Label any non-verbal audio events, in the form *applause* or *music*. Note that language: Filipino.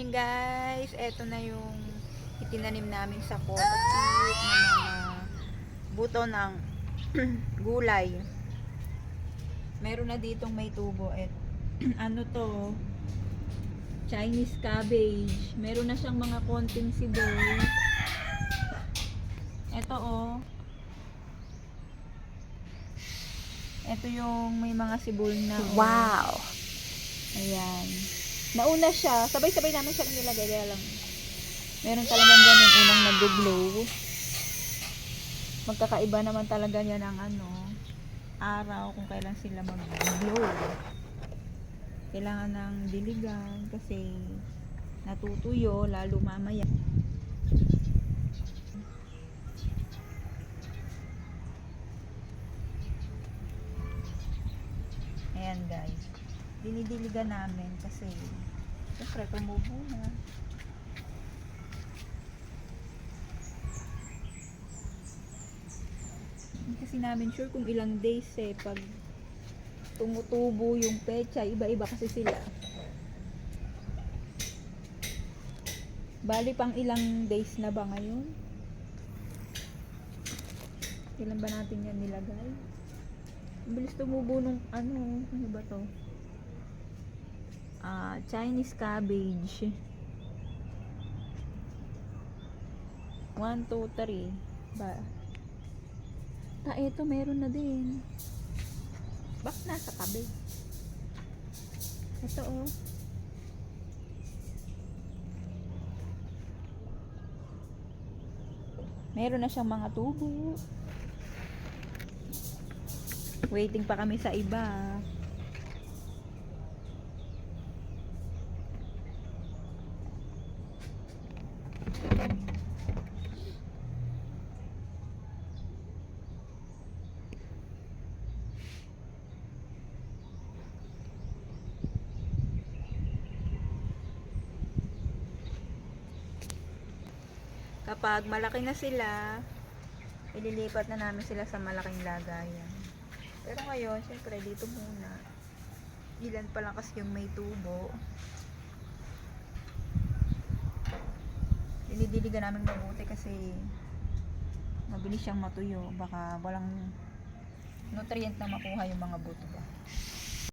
morning guys, eto na yung itinanim namin sa pot. Na mga buto ng *clears throat* gulay. Meron na ditong may tubo. Et, *clears throat* ano to? Chinese cabbage. Meron na siyang mga konting sibol. Ito oh. Ito yung may mga sibol na. oh. Wow. Ayan. Nauna siya, sabay-sabay namin siya nilagay kaya lang. Meron talagang ganun unang nag-glow. Magkakaiba naman talaga niya ng ano, araw kung kailan sila mag-glow. Kailangan ng diligan kasi natutuyo lalo mamaya. Ayan guys. Dinidiligan namin kasi siyempre tumubo na. Hindi kasi namin sure kung ilang days eh pag tumutubo yung pecha, iba-iba kasi sila. Bali pang ilang days na ba ngayon? Ilan ba natin yan nilagay? Bilis tumubo nung ano, ano ba to? Ah, Chinese cabbage. 1, 2, 3. Ba? Ta, eto meron na din. Bak nasa tabi. Ito oh. Meron na siyang mga tubo. Waiting pa kami sa iba. Kapag malaki na sila, ililipat na namin sila sa malaking lagayan. Pero ngayon, syempre, dito muna. Ilan pa lang kasi yung may tubo. Dinidiligan namin mabuti kasi mabilis siyang matuyo. Baka walang nutrient na makuha yung mga buto ba.